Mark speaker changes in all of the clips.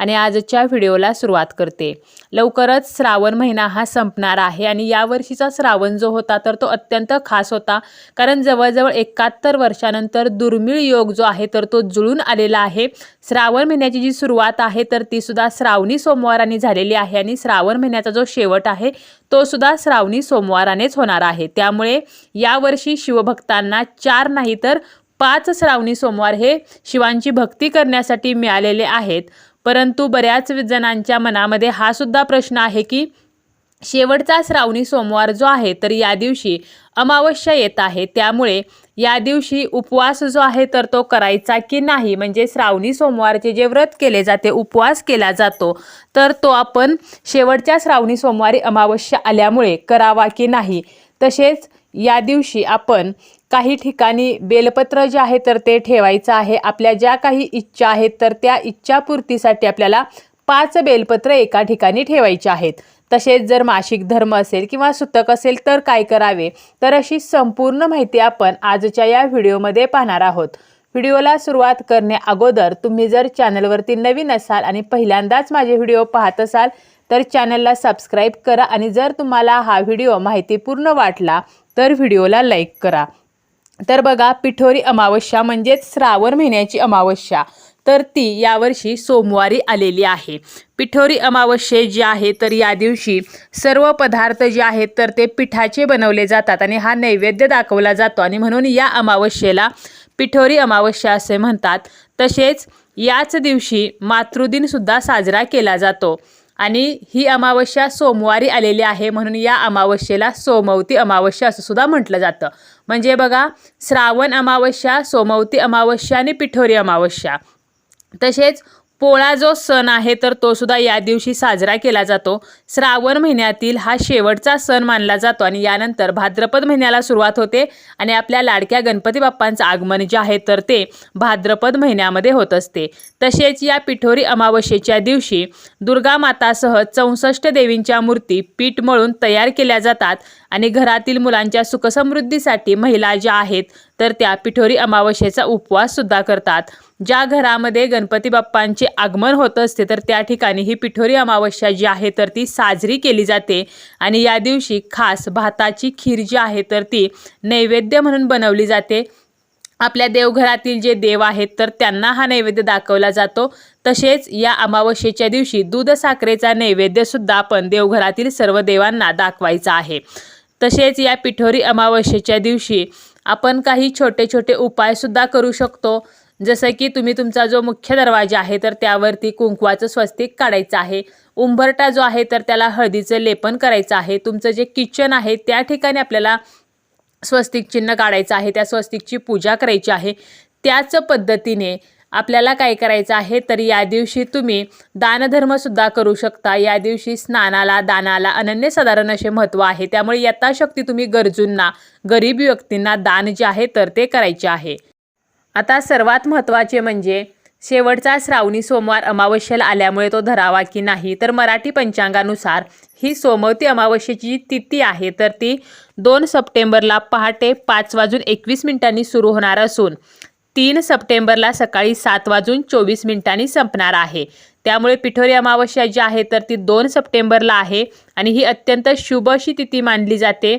Speaker 1: आणि आजच्या व्हिडिओला सुरुवात करते. लवकरच श्रावण महिना हा संपणार आहे आणि यावर्षीचा श्रावण जो होता तर तो अत्यंत खास होता. कारण जवळजवळ एकाहत्तर वर्षानंतर दुर्मिळ योग जो आहे तर तो जुळून आलेला आहे. श्रावण महिन्याची जी सुरुवात आहे तर ती सुद्धा श्रावणी सोमवाराने झालेली आहे आणि श्रावण महिन्याचा जो शेवट आहे तो सुद्धा श्रावणी सोमवारानेच होणार आहे. त्यामुळे यावर्षी शिवभक्तांना चार नाही तर पाच श्रावणी सोमवार हे शिवांची भक्ती करण्यासाठी मिळालेले आहेत. परंतु बऱ्याच जणांच्या मनामध्ये हा सुद्धा प्रश्न आहे की शेवटचा श्रावणी सोमवार जो आहे तर या दिवशी अमावस्या येत आहे. त्यामुळे या दिवशी उपवास जो आहे तर तो करायचा की नाही? म्हणजे श्रावणी सोमवारचे जे व्रत केले जाते उपवास केला जातो तर तो आपण शेवटच्या श्रावणी सोमवारी अमावस्या आल्यामुळे करावा की नाही? तसेच या दिवशी आपण काही ठिकाणी बेलपत्र जे आहे तर ते ठेवायचं आहे. आपल्या ज्या काही इच्छा आहेत तर त्या इच्छापूर्तीसाठी आपल्याला पाच बेलपत्र एका ठिकाणी ठेवायचे आहेत. तसेच जर मासिक धर्म असेल किंवा सुतक असेल तर काय करावे? तर अशी संपूर्ण माहिती आपण आजच्या या व्हिडिओमध्ये पाहणार आहोत. व्हिडिओला सुरुवात करणे अगोदर तुम्ही जर चॅनलवरती नवीन असाल आणि पहिल्यांदाच माझे व्हिडिओ पाहत असाल तर चॅनलला सबस्क्राईब करा आणि जर तुम्हाला हा व्हिडिओ माहितीपूर्ण वाटला तर व्हिडिओला लाईक करा. तर बघा पिठोरी अमावस्या म्हणजेच श्रावण महिन्याची अमावस्या. तर ती यावर्षी सोमवारी आलेली आहे. पिठोरी अमावस्ये जी आहे तर या दिवशी सर्व पदार्थ जे आहेत तर ते पिठाचे बनवले जातात आणि हा नैवेद्य दाखवला जातो. आणि म्हणून या अमावस्येला पिठोरी अमावस्या असे म्हणतात. तसेच याच दिवशी मातृदिनसुद्धा साजरा केला जातो. आणि ही अमावस्या सोमवारी आलेली आहे म्हणून या अमावस्येला सोमवती अमावस्या असं सुद्धा म्हटलं जातं. म्हणजे बघा श्रावण अमावस्या सोमवती अमावस्या आणि पिठोरी अमावस्या. तसेच पोळा जो सण आहे तर तो सुद्धा या दिवशी साजरा केला जातो. श्रावण महिन्यातील हा शेवटचा सण मानला जातो आणि यानंतर भाद्रपद महिन्याला सुरुवात होते आणि आपल्या लाडक्या गणपती बाप्पांचं आगमन जे आहे तर ते भाद्रपद महिन्यामध्ये होत असते. तसेच या पिठोरी अमावस्येच्या दिवशी दुर्गा मातासह चौसष्ट देवींच्या मूर्ती पीठ मळून तयार केल्या जातात. आणि घरातील मुलांच्या सुखसमृद्धीसाठी महिला ज्या आहेत तर त्या पिठोरी अमावस्येचा उपवाससुद्धा करतात. ज्या घरामध्ये गणपती बाप्पांचे आगमन होत असते तर त्या ठिकाणी ही पिठोरी अमावस्या जी आहे तर ती साजरी केली जाते. आणि या दिवशी खास भाताची खीर जी आहे तर ती नैवेद्य म्हणून बनवली जाते. आपल्या देवघरातील जे देव आहेत तर त्यांना हा नैवेद्य दाखवला जातो. तसेच या अमावस्येच्या दिवशी दूध साखरेचा नैवेद्यसुद्धा आपण देवघरातील सर्व देवांना दाखवायचा आहे. तसेच या पिठोरी अमावस्येच्या दिवशी आपण काही छोटे छोटे उपायसुद्धा करू शकतो. जसं की तुम्ही तुमचा जो मुख्य दरवाजा आहे तर त्यावरती कुंकवाचं स्वस्तिक काढायचं आहे. उंबरटा जो आहे तर त्याला हळदीचं लेपन करायचं आहे. तुमचं जे किचन आहे त्या ठिकाणी आपल्याला स्वस्तिक चिन्ह काढायचं आहे. त्या स्वस्तिकची पूजा करायची आहे. त्याच पद्धतीने आपल्याला काय करायचं आहे? तर या दिवशी तुम्ही दानधर्मसुद्धा करू शकता. या दिवशी स्नानाला दानाला अनन्यसाधारण असे महत्त्व आहे. त्यामुळे यथाशक्ती तुम्ही गरजूंना गरीब व्यक्तींना दान जे आहे तर ते करायचे आहे. आता सर्वात महत्त्वाचे म्हणजे शेवटचा श्रावणी सोमवार अमावस्येला आल्यामुळे तो धरावा की नाही? तर मराठी पंचांगानुसार ही सोमवती अमावस्येची जी तिथी आहे. तर ती दोन सप्टेंबरला पहाटे पाच वाजून एकवीस मिनिटांनी सुरू होणार असून तीन सप्टेंबरला सकाळी सात वाजून चोवीस मिनिटांनी संपणार आहे. त्यामुळे पिठोरी अमावस्या जी आहे तर ती दोन सप्टेंबरला आहे आणि ही अत्यंत शुभ अशी तिथी मानली जाते.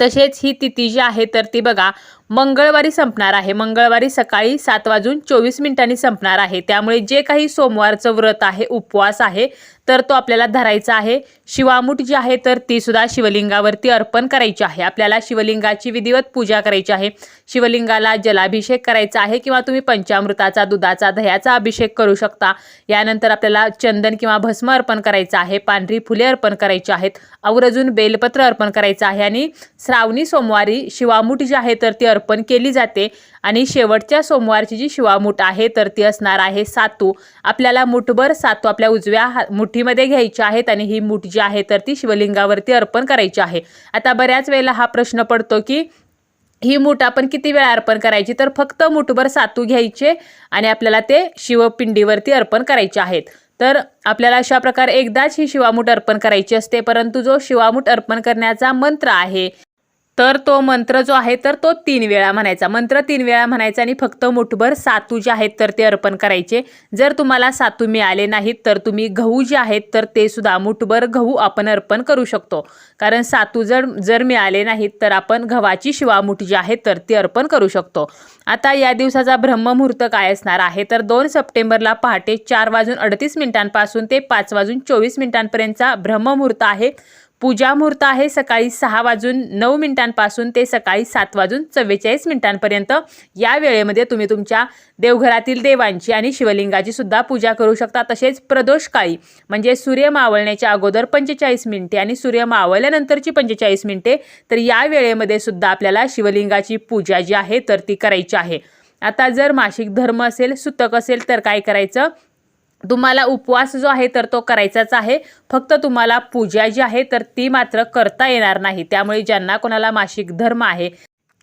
Speaker 1: तसेच ही तिथी जी आहे तर ती बघा मंगळवारी संपणार आहे. मंगळवारी सकाळी सात वाजून चोवीस मिनिटांनी संपणार आहे. त्यामुळे जे काही सोमवारचं व्रत आहे उपवास आहे तर तो आपल्याला धरायचा आहे. शिवामूठ जी आहे तर ती सुद्धा शिवलिंगावरती अर्पण करायची आहे. आपल्याला शिवलिंगाची विधिवत पूजा करायची आहे. शिवलिंगाला जलाभिषेक करायचा आहे किंवा तुम्ही पंचामृताचा दुधाचा दह्याचा अभिषेक करू शकता. यानंतर आपल्याला चंदन किंवा भस्म अर्पण करायचं आहे. पांढरी फुले अर्पण करायची आहेत. आवर्जून बेलपत्र अर्पण करायचं आहे. आणि श्रावणी सोमवारी शिवामूठ जी आहे तर ती अर्पण केली जाते. आणि शेवटच्या सोमवारची जी शिवामूठ आहे तर ती असणार आहे सातू. आपल्याला मुठभर सातू आपल्या उजव्या हा मुठीमध्ये घ्यायची आहेत आणि ही मूठ जी आहे तर ती शिवलिंगावरती अर्पण करायची आहे. आता बऱ्याच वेळेला हा प्रश्न पडतो की ही मूठ आपण किती वेळा अर्पण करायची? तर फक्त मुठभर सातू घ्यायचे आणि आपल्याला ते शिवपिंडीवरती अर्पण करायचे आहेत. तर आपल्याला अशा प्रकारे एकदाच ही शिवामूठ अर्पण करायची असते परंतु जो शिवामूठ अर्पण करण्याचा मंत्र आहे तर तो मंत्र जो आहे तर तो तीन वेळा म्हणायचा. मंत्र तीन वेळा म्हणायचा आणि फक्त मुठभर सातू जे आहेत तर ते अर्पण करायचे. जर तुम्हाला सातू मिळाले नाहीत तर तुम्ही गहू जे आहेत तर ते सुद्धा मुठभर गहू आपण अर्पण करू शकतो. कारण सातू जर जर मिळाले नाहीत तर आपण गव्हाची शिवामुठ जी आहे तर ती अर्पण करू शकतो. आता या दिवसाचा ब्रह्ममुहूर्त काय असणार आहे? तर दोन सप्टेंबरला पहाटे चार वाजून अडतीस मिनिटांपासून ते पाच वाजून चोवीस मिनिटांपर्यंतचा ब्रह्ममुहूर्त आहे. पूजा मुहूर्त आहे सकाळी सहा वाजून नऊ मिनिटांपासून ते सकाळी सात वाजून चव्वेचाळीस मिनिटांपर्यंत. या वेळेमध्ये तुम्ही तुमच्या देवघरातील देवांची आणि शिवलिंगाची सुद्धा पूजा करू शकता. तसेच प्रदोषकाळी म्हणजे सूर्य मावळण्याच्या अगोदर पंचेचाळीस मिनिटे आणि सूर्य मावळल्यानंतरची पंचेचाळीस मिनिटे तर या वेळेमध्ये सुद्धा आपल्याला शिवलिंगाची पूजा जी आहे तर ती करायची आहे. आता जर मासिक धर्म असेल सुतक असेल तर काय करायचं? तुम्हाला उपवास जो आहे तर तो करायचाच आहे. फक्त तुम्हाला पूजा जी आहे तर ती मात्र करता येणार नाही. त्यामुळे ज्यांना कोणाला मासिक धर्म आहे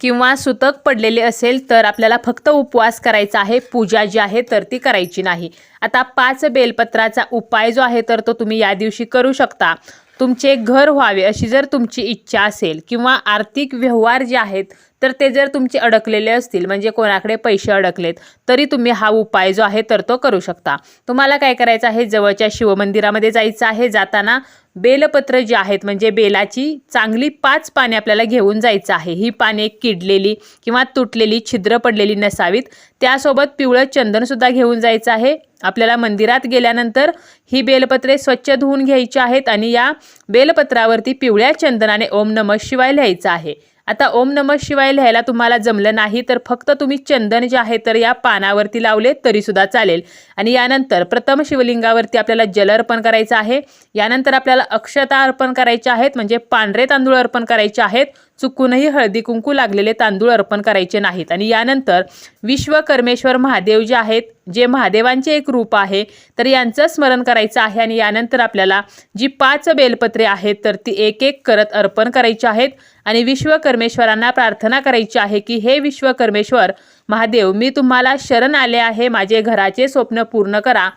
Speaker 1: किंवा सुतक पडलेले असेल तर आपल्याला फक्त उपवास करायचा आहे. पूजा जी आहे तर ती करायची नाही. आता पाच बेलपत्राचा उपाय जो आहे तर तो तुम्ही या दिवशी करू शकता. तुमचे घर व्हावे अशी जर तुमची इच्छा असेल किंवा आर्थिक व्यवहार जे आहेत तर ते जर तुमचे अडकलेले असतील म्हणजे कोणाकडे पैसे अडकलेत तरी तुम्ही हा उपाय जो आहे तर तो करू शकता. तुम्हाला काय करायचं आहे जवळच्या शिवमंदिरामध्ये जायचं आहे जाताना बेलपत्र जे आहेत म्हणजे बेलाची चांगली पाच पाने आपल्याला घेऊन जायचं आहे. ही पाने किडलेली किंवा तुटलेली छिद्र पडलेली नसावीत त्यासोबत पिवळं चंदनसुद्धा घेऊन जायचं आहे. आपल्याला मंदिरात गेल्यानंतर ही बेलपत्रे स्वच्छ धुवून घ्यायची आहेत आणि या बेलपत्रावरती पिवळ्या चंदनाने ओम नमः शिवाय लिहायचं आहे. आता ओम नमः शिवाय लिहायला तुम्हाला जमलं नाही तर फक्त तुम्ही चंदन जे आहे तर या पानावरती लावले तरी सुद्धा चालेल. आणि यानंतर प्रथम शिवलिंगावरती आपल्याला जल अर्पण करायचं आहे. यानंतर आपल्याला अक्षता अर्पण करायच्या आहेत म्हणजे पांढरे तांदूळ अर्पण करायचे आहेत. चुकूनही हळदी कुंकू लागलेले तांदूळ अर्पण करायचे नाहीत. आणि यानंतर विश्वकर्मेश्वर महादेव जे आहेत जे महादेवांचे एक रूप आहे तर यांचं स्मरण करायचं आहे आणि यानंतर आपल्याला जी पाच बेलपत्रे आहेत तर ती एक एक करत अर्पण करायची आहेत. आणि विश्वकर्मेश्वरांना प्रार्थना करायची आहे की हे विश्वकर्मेश्वर महादेव मी तुम्हाला शरण आले आहे. माझे घराचे स्वप्न पूर्ण करा.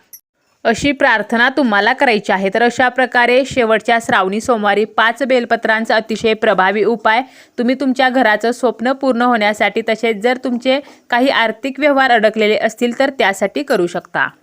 Speaker 1: अशी प्रार्थना तुम्हाला करायची आहे. तर अशा प्रकारे शेवटच्या श्रावणी सोमवारी पाच बेलपत्रांचा अतिशय प्रभावी उपाय तुम्ही तुमच्या घराचं स्वप्न पूर्ण होण्यासाठी तसेच जर तुमचे काही आर्थिक व्यवहार अडकलेले असतील तर त्यासाठी करू शकता.